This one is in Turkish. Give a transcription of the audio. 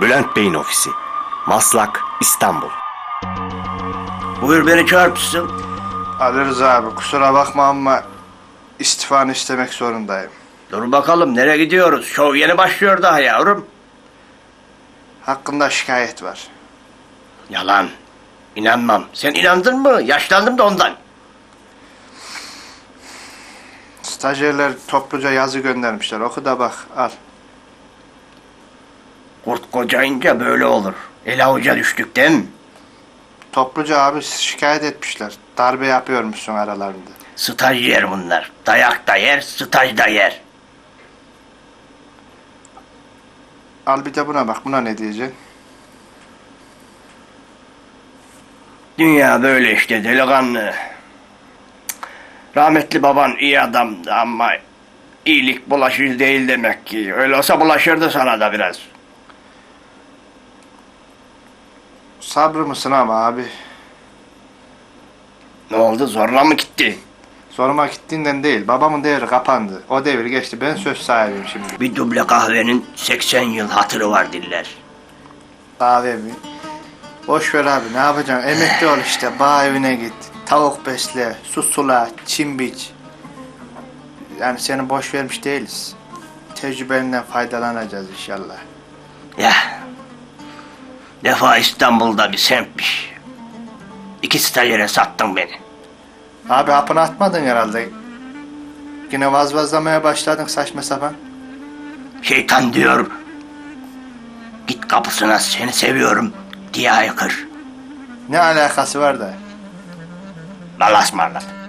Yayın Ofisi Maslak, İstanbul Buyur beni çağırmışsın. Ali Rıza abi kusura bakma ama istifanı istemek zorundayım. Dur bakalım nereye gidiyoruz? Şov yeni başlıyor daha yavrum. Hakkında şikayet var. Yalan. İnanmam. Sen inandın mı? Yaşlandım da ondan. Stajyerler topluca yazı göndermişler. Oku da bak al. Kurt kocayınca böyle olur. El avuca düştük değil mi? Topluca abi şikayet etmişler. Darbe yapıyormuşsun aralarında. Stajyer bunlar. Dayak da yer, staj da yer. Al bir de buna bak. Buna ne diyeceksin? Dünya böyle işte delikanlı. Rahmetli baban iyi adamdı ama iyilik bulaşıcı değil demek ki. Öyle olsa bulaşırdı sana da biraz. Sabrı mısın ama abi? Ne oldu zorla mı gitti? Zoruma gittiğinden değil. Babamın devri kapandı. O devir geçti. Ben söz sahibiyim şimdi. Bir duble kahvenin 80 yıl hatırı var diller. Kahve mi? Boş ver abi ne yapacaksın? Emekli ol işte. Bağ evine git. Tavuk besle, su sula, çim biç. Yani seni boş vermiş değiliz. Tecrübelinden faydalanacağız inşallah. Ya. Defa İstanbul'da bir semtmiş. İki stajyere sattın beni. Abi hapını atmadın herhalde. Yine vazvazlamaya başladın saçma sapan. Şeytan diyor. Git kapısına seni seviyorum diye haykır. Ne alakası var da? Allah'a ısmarladık.